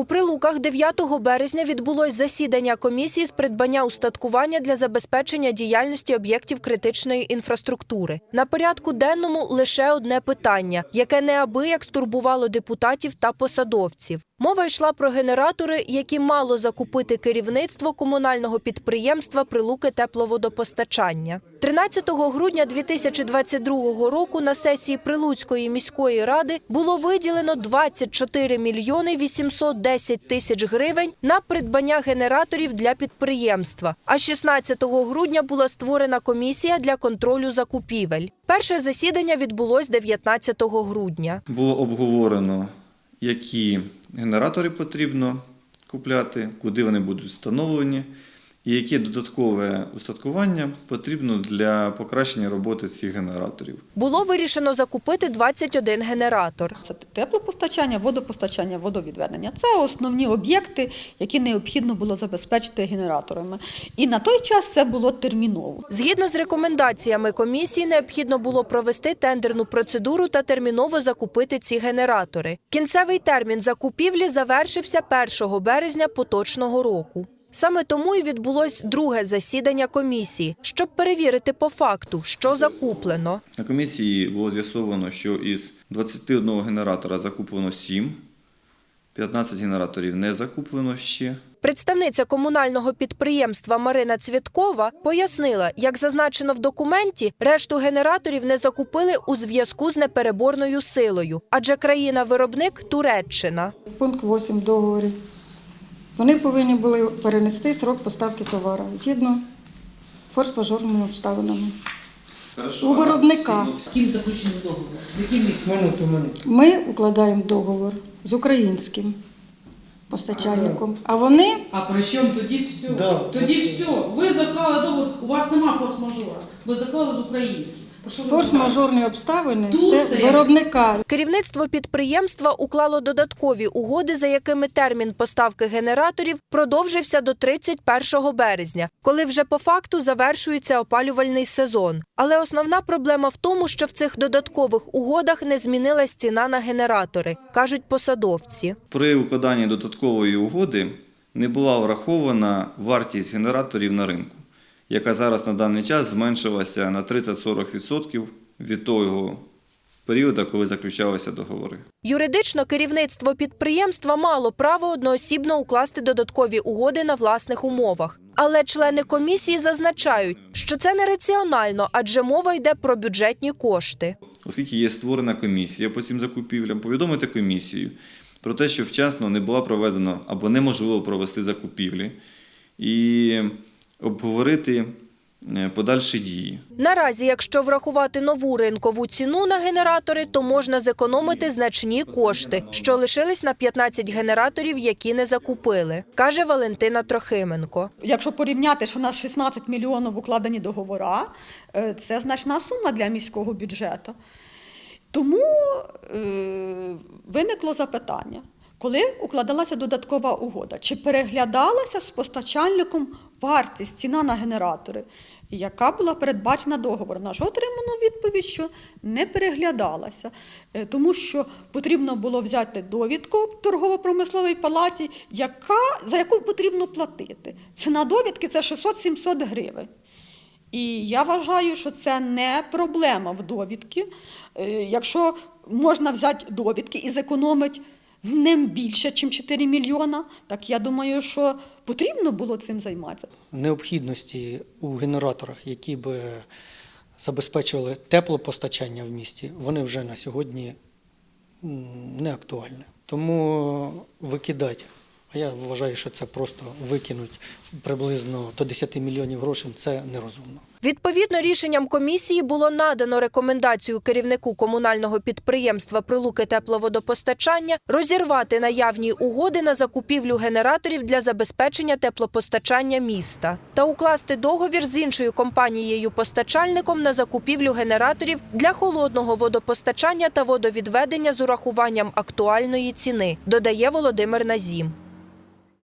У Прилуках 9 березня відбулось засідання комісії з придбання устаткування для забезпечення діяльності об'єктів критичної інфраструктури. На порядку денному лише одне питання, яке неабияк стурбувало депутатів та посадовців. Мова йшла про генератори, які мало закупити керівництво комунального підприємства Прилуки тепловодопостачання. 13 грудня 2022 року на сесії Прилуцької міської ради було виділено 24 мільйони 810 тисяч гривень на придбання генераторів для підприємства. А 16 грудня була створена комісія для контролю закупівель. Перше засідання відбулось 19 грудня. Було обговорено, які генератори потрібно купляти, куди вони будуть встановлені, і яке додаткове устаткування потрібно для покращення роботи цих генераторів. Було вирішено закупити 21 генератор. Це теплопостачання, водопостачання, водовідведення. Це основні об'єкти, які необхідно було забезпечити генераторами. І на той час це було терміново. Згідно з рекомендаціями комісії, необхідно було провести тендерну процедуру та терміново закупити ці генератори. Кінцевий термін закупівлі завершився 1 березня поточного року. Саме тому і відбулось друге засідання комісії, щоб перевірити по факту, що закуплено. На комісії було з'ясовано, що із 21 генератора закуплено 7, 15 генераторів не закуплено ще. Представниця комунального підприємства Марина Цвіткова пояснила, як зазначено в документі, решту генераторів не закупили у зв'язку з непереборною силою, адже країна-виробник Туреччина. Пункт 8 договорі. Вони повинні були перенести срок поставки товару згідно форс-мажорними обставинами. У виробника З ким заключений договор? З яким місцем? ми укладаємо договор з українським постачальником, а вони А при чому тоді все? Да. Тоді все. Ви заклали договор, у вас нема форс-мажора. Ви заклали з українським. Форс-мажорні обставини це- виробника. Керівництво підприємства уклало додаткові угоди, за якими термін поставки генераторів продовжився до 31 березня, коли вже по факту завершується опалювальний сезон. Але основна проблема в тому, що в цих додаткових угодах не змінилась ціна на генератори, кажуть посадовці. При укладанні додаткової угоди не була врахована вартість генераторів на ринку, яка зараз на даний час зменшилася на 30-40% від того періоду, коли заключалися договори. Юридично керівництво підприємства мало право одноосібно укласти додаткові угоди на власних умовах. Але члени комісії зазначають, що це нераціонально, адже мова йде про бюджетні кошти. Оскільки є створена комісія по цим закупівлям, повідомити комісію про те, що вчасно не була проведена або неможливо провести закупівлі, і обговорити е, подальші дії. Наразі, якщо врахувати нову ринкову ціну на генератори, то можна зекономити значні кошти, що лишились на 15 генераторів, які не закупили, каже Валентина Трохименко. Якщо порівняти, що у нас 16 мільйонів укладені договора, е, це значна сума для міського бюджету. Тому е, виникло запитання, коли укладалася додаткова угода, чи переглядалася з постачальником вартість, ціна на генератори, яка була передбачена договором? На що отримано відповідь, що не переглядалася, Е, тому що потрібно було взяти довідку в торгово-промисловій палаті, яка, за яку потрібно платити. Ціна довідки це 600-700 гривень. І я вважаю, що це не проблема в довідки. Е, Якщо можна взяти довідки і зекономити не більше, ніж 4 мільйона, так я думаю, що потрібно було цим займатися. необхідності у генераторах, які би забезпечували теплопостачання в місті, вони вже на сьогодні не актуальні. Тому викидати, а я вважаю, що це просто викинуть приблизно до 10 мільйонів грошей, це нерозумно. Відповідно, рішенням комісії було надано рекомендацію керівнику комунального підприємства Прилуки тепловодопостачання розірвати наявні угоди на закупівлю генераторів для забезпечення теплопостачання міста та укласти договір з іншою компанією-постачальником на закупівлю генераторів для холодного водопостачання та водовідведення з урахуванням актуальної ціни, додає Володимир Назім.